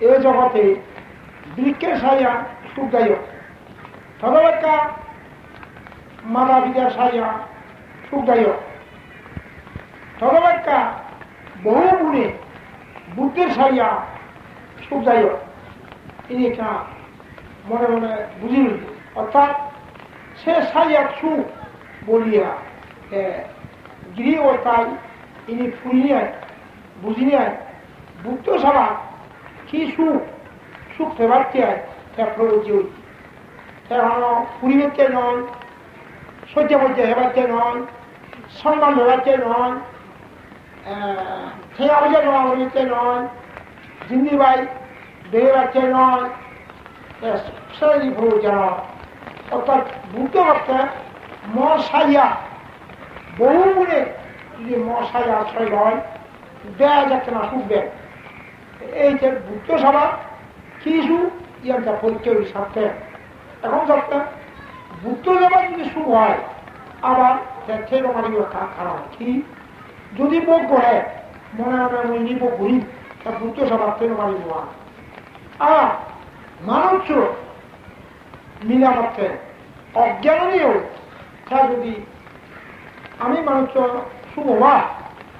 এ জগতে বৃক্ষের সাইয়া সুখদায়ক তদবেক্ষা মাতা পিতার সাইয়া সুখদায়ক তদবেক্ষা বহু গুণে বুদ্ধের সাইয়া সুখদায়ক ইনি কা মনে মনে বুঝিল অর্থাৎ সে সাইয়া সুখ বলিয়া গৃহ তাই, ইনি ফুরিয়ায় বুঝিয়ায়, বুদ্ধ সভা সুখ? সুখ হয় তা প্রয়োজ্য এখন পরিবেশকে নয়, সহ্য মধ্যে হেবারতে নয়, সম্মান হেবারতে নয় ঠেয়া বুঝে নেওয়া নয় জিন্দি বাই বেড়ে বাচ্চা নয় সেই প্রয়োজ্য নয় অর্থাৎ বুদ্ধ করতে মশাইয়া বহু গুণে যদি মশাইয়া আশ্রয় হয় দেয়া যাচ্ছে না, সুখ দেয়। এই যে বুদ্ধ সভা, কিছু ইয়ারটা পরিচয় সাথে। এখন সপ্তাহ, বুদ্ধ সভা যদি সুখ হয়, আবার সেই রকমারি খারাপ কি? যদি বোক করে মনে মনে আমি নিব ঘুরি তা বুদ্ধ সভা তেল মারি হওয়া। আর মানুষ মিলামতে অজ্ঞানীয় তা যদি আমি মানুষ শুভ হওয়া,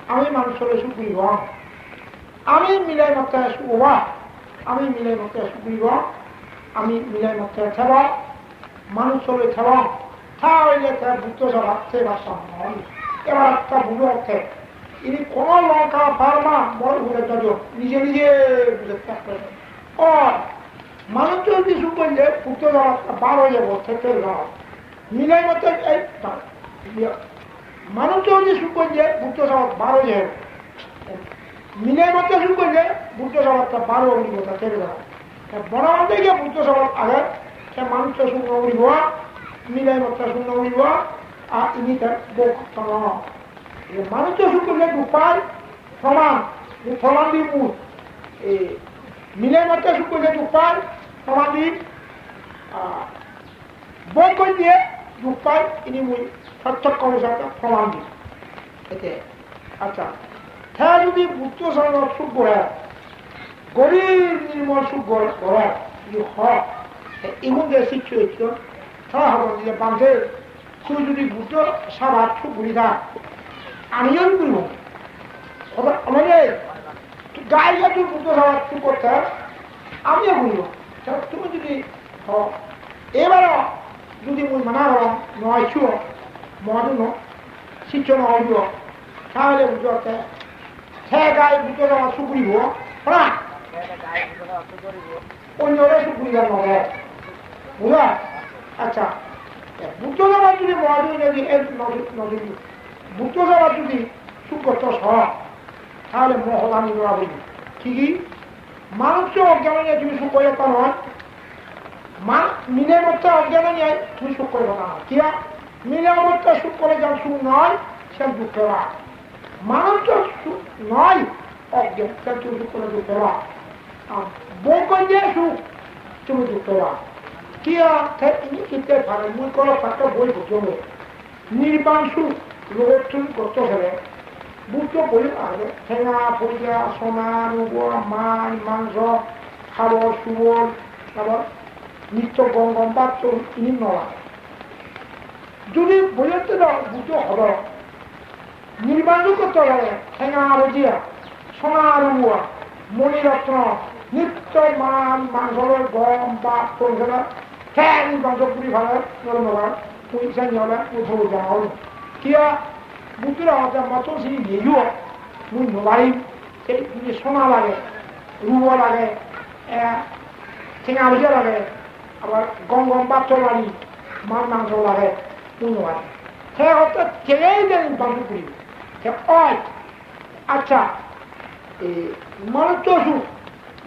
আমি মানুষ মানুষের সুখী হওয়া। আমি মিলাই মতে শুভা আমি মিলাই মতে সুখীব আমি মিলাই মতে থেব। মানুষের থেব। তা হইলে তার বুদ্ধ সভা সে ভাষা এবার একটা বুড়ো অর্থে ইনি কোন লঙ্কা ফার্মা, বড় ঘুরে যাজ নিজে নিজে বুঝে থাকবে ও মানুষ যদি করলে বুদ্ধ সভা বার হয়ে যাব থেকে মিলাই মতে এই মানুষ যদি করলে বুদ্ধ সভা বার হয়ে যাবে। মিলের মধ্যে শুরু করলে বুদ্ধ সভাটা বারো অগ্নিবতা কেড়ে দেওয়া বনাবন্ধে গিয়ে বুদ্ধ সভার আগে সে মানুষটা শূন্য উড়িব মিলাই মতো শূন্য উড়িব আর ইনি তার বোক মানুষটা শুরু করলে দুপায় সমান সমান দিয়ে এই মিলাই মতো শুরু করলে দুপায় সমান দিয়ে বই করে দিয়ে দুপায় ইনি মুই সার্থক কমসাটা সমান এতে আচ্ছা। হ্যাঁ যদি বুদ্ধ সঙ্গে সুখ করে গরিব নির্মল সুখ করে যদি হয় এমন যে শিক্ষা হইছিল তা হব যে বান্ধে তুই যদি বুদ্ধ সারা সুখ ঘুরি থাক আমিও করব মানে গায়ে তুই বুদ্ধ সারা সুখ করতে আমিও ঘুরব তুমি যদি এবারও যদি মুই মানা হলাম নয়, ছুয় মহাজন শিক্ষা নহব তাহলে বুঝতে ভিতরে অসুখ করিব হ্যাঁ? অন্যরা আচ্ছা যদি তাহলে করা ঠিকই? মানুষকে অজ্ঞান নিয়ে তুমি সুখ করে তা নয়। মা মিলের মধ্যে অজ্ঞান নিয়ে তুমি সুখ করবে না কিয়া? মিলের মধ্যে সুখ করে যার সুখ নয়, সে দুঃখে মানুষ নয় অজ্ঞান তুমি করে দুঃখে বই করে সুখ তুমি কি ইনি কিনতে পারে? মুই কোনো বই বুঝবে নির্বাণ সুখ রোগ তুমি করতে হবে বুঝতে ঠেঙা পয়সা সোনা, রুব মাছ মাংস খাবার তারপর নিত্য গম গম পাত্র ইনি নয় যদি বইতে বুঝতে হবে নির্বাচন করতে হবে ঠেঙা রুজিয়া সোনা রুয়া মণিরত্ন নিত্য মান মাংসর গম বা পয়সা হ্যাঁ মাংস পুরি ভালো নরম পয়সা নিয়ে উঠো যাওয়া হলো কিয়া? বুদ্ধরা হচ্ছে মতো সেই নিয়েও মুই নবারিম এই সোনা লাগে রুয়া লাগে ঠেঙারজিয়া লাগে, আবার গম গম পাত্র লাগি, মান, মাংস লাগে মুই নবারিম হ্যাঁ পুরি হয় আচ্ছা সুখ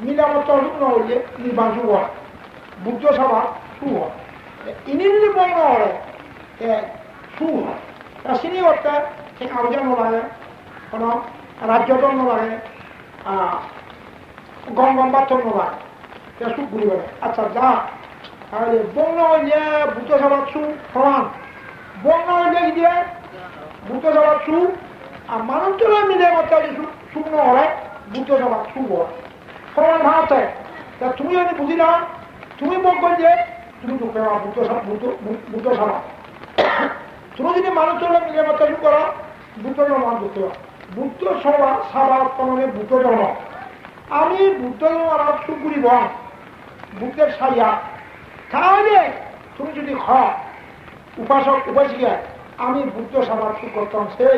মিলামত ন হইলে নির্বাণ সুখ হয় বুদ্ধ সভা সুখ হয় ইনি যদি বর্ণ হয় সুখ হয় চিনি করতে সে কাগজে নলাগে কোনো রাজ্যত নলাগে গম গম পাত্র নলাগে সুখ ঘুরি বেড়ে আচ্ছা যা তাহলে বর্ণ হইলে বুদ্ধ সভার সুখ সমান বর্ণ কি দিয়ে বুদ্ধ সুখ আর মানুষজনের মিলে মতো শুকনো হলে বুদ্ধ সভা শুভ প্রমাণ ভাঙাতে তা তুমি যদি বুঝি না তুমি বলব যে তুমি দুঃখ বুদ্ধ বুদ্ধ সভা তুমি যদি মানুষ চলে মিলে মাত্রা শুরু করো বুদ্ধ জন্ম বুদ্ধ বুদ্ধ সভা সাবা তমনে বুদ্ধ জন্ম আমি বুদ্ধ জন্ম আমার সুগুরি বন বুদ্ধের সাইয়া তাহলে তুমি যদি খ উপাসক, উপাসিকা, আমি বুদ্ধ সমাজ কি করতাম, সেই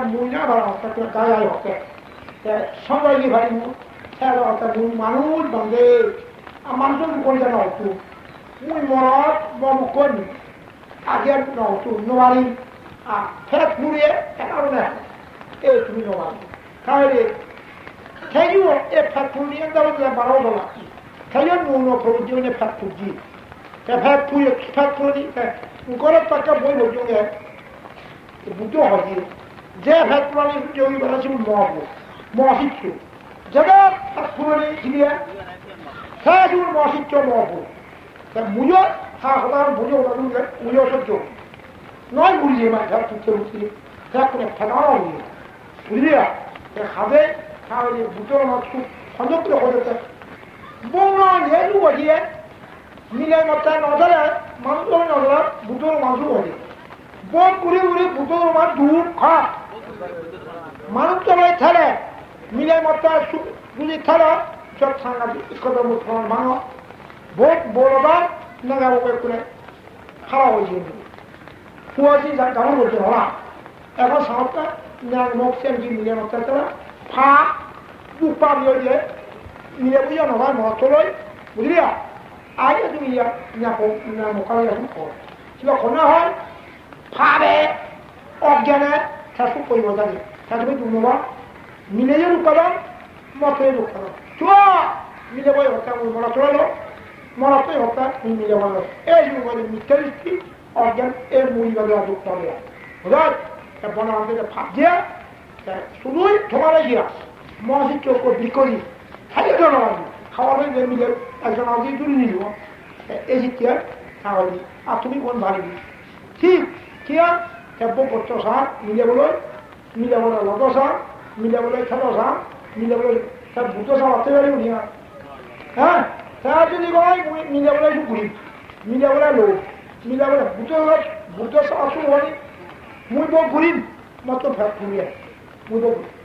মুইনা ভাড়া হত্যা করে গায়ে হতে সবাই ভাই খেলা হত্যা মানুষ বান্ধে। আর মানুষের করে জানা হতো মুই মরত বম করি। আগে নহতো নোয়ারি আর ফের ফুরিয়ে একারো না এই তুমি নোয়ারি কারণে খেয়েও এ ফের ফুরিয়ে দেওয়া বারো ডলার খেয়ে মুন প্রয়োজনে ফের ফুজি ফের ফুয়ে ফের ফুরি গরম টাকা বই বলছে বুদ্ধ হয় যে ফের ফুরানি যোগী বেড়াচ্ছে মহব মহিচ্ছু যেটা ফের ফুরানি দিয়ে খেয়ে মহিচ্ছ মহব মুজো হা হতার বুঝো ওটা মুজো সহ্য নয় বুঝিয়ে মানে ফের তুলতে বুঝছি ফের করে ফেটানো বুঝিয়ে বুঝলি খাবে খাওয়ালে বুটোর মাছ সঞ্জোগ করে হয়ে বৌমা যেহেতু বসিয়ে মিলে মাত্রা নজরে মানুষ নজরে বুটোর মাছও বসে বন ঘুরে ঘুরে বুটোর মাছ দূর খা মানুষ চলে ঠেলে মিলে মাত্রা যদি ঠেলে সব সাংঘাতিক কথা মুসলমান মানুষ ভোট বড়বার নাগাবো করে খাওয়া হয়েছে। ফুয়াশি কেমন বলছে হওয়া এখন সাহসটা মুখ সেমকি মিলে মাত্রা তারা ফা বুক পা দিয়ে মিলে বুঝিয়া নহয় মহতলৈ বুঝলি? আগে তুমি ইয়া মোকাবিলা এখন কর। কিবা খনা হয় ফাবে অজ্ঞানে শাসু জানি শাসুকে তুমি মিলে যে উৎপাদন মতে উৎপাদন। চুয়া! মিলে বই হত্যা মৰা চলাল মৰাটোই হত্যা মিলে বল এই যুগলে মিথ্যা দৃষ্টি অজ্ঞান মুড়ি বাজা দুঃখ পাবে বুঝার বনা আমাদের ফাঁক দিয়া শুধুই তোমার গিয়া মহাশির চৌক বিকরি। খাইয়ে জনগণ খাওয়াবে যে মিলে একজন আগে তুলে নিল এই শিক্ষা আর তুমি কোন ভাবি ঠিক কি আর কেব্য করছ সার মিলে বলে মিলে বলে লদ সার মিলে বলে মিলে বলে তার ভূত সার তার যদি কয় মিলে বলে ঘুরি মিলে বলে লোক মিলে বলে ভূত ভূত সার শুরু হয়নি মুই বউ ঘুরিম মতো ফের ঘুরিয়ে মুই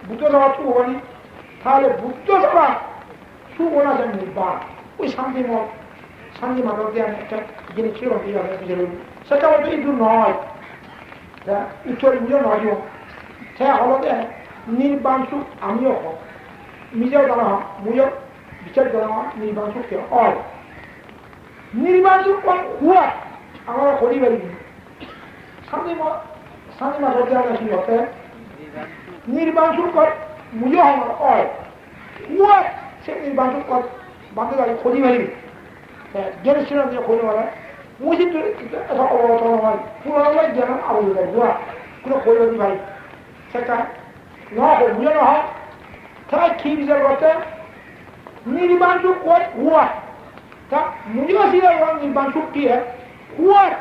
ভূত সার শুরু হয়নি তাহলে ভূত সার সুগুণা যেন নির্বাণ ওই শান্তি মত। শান্তি মানব দিয়ে আমি একটা জিনিস ছিল সেটা হয়তো ইঁদুর নয় উত্তর বুঝে নয় সে হলো যে নির্বাণ সুখ আমিও হক নিজেও জানা হক মুজও বিচার জানা নির্বাণ সুখ কেউ হয়? নির্বাণ সুখ কোন হুয়া? আমরা করি পারি শান্তি শান্তি মানব দিয়ে আমরা কি হতে নির্বাণ সুখ মুজও আমার হয়। হুয়া, সে নির্বাচন কর বান্ধে দাঁড়িয়ে খোঁজি মারিবি জেনেছিলাম যে খোঁজ মারা মুসি তো এটা অবতরণ হয় পুরোনো জ্ঞান আবু যায় কোনো মারি ভাই, সেটা ন হোক বুঝে না হয় কি বিচার করতে নির্বাচন কর হুয়া তা মুজিবা সিরা নির্বাচন কি হুয়ার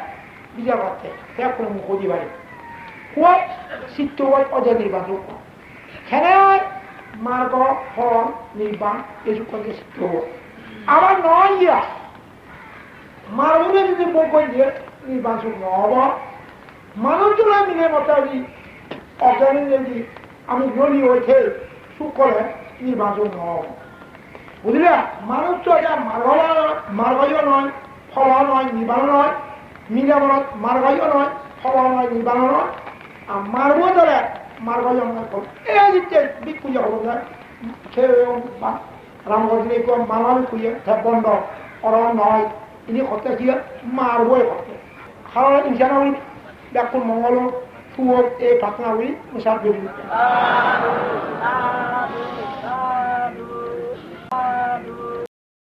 বিচার করতে সেটা কোনো খোঁজি ভাই। হুয়া সিদ্ধ অজয় নির্বাচন খেলায় মার্গ ফল নির্বাণ, এসব হব আবার নয় ইয়া মারবনে যদি বই কই দিয়ে নির্বাণ সুখ নহব মানুষগুলো মিলে মতাবি অজ্ঞানী যদি আমি গলি হয়েছে সুখ করে সুখ নহব বুঝলে? মানুষ তো এটা মার্গলা মার্গীয় নয় ফল নয় নির্বাণ নয়। মিলামনত মার্গীয় নয় ফল নয় নির্বাণ নয়। আর মারব দ্বারা মার্গীয় নয় ফল এই দিচ্ছে বিক পূজা হব না রামগঞ্জে মানালি খুঁজে বন্ধ। অরণ নয়। ইনি হত্যা kota মারবই হত্যা। খাওয়া ইনসানা উনি ব্যাকুল মঙ্গল সুয় এই ঘটনা amin মুসাফির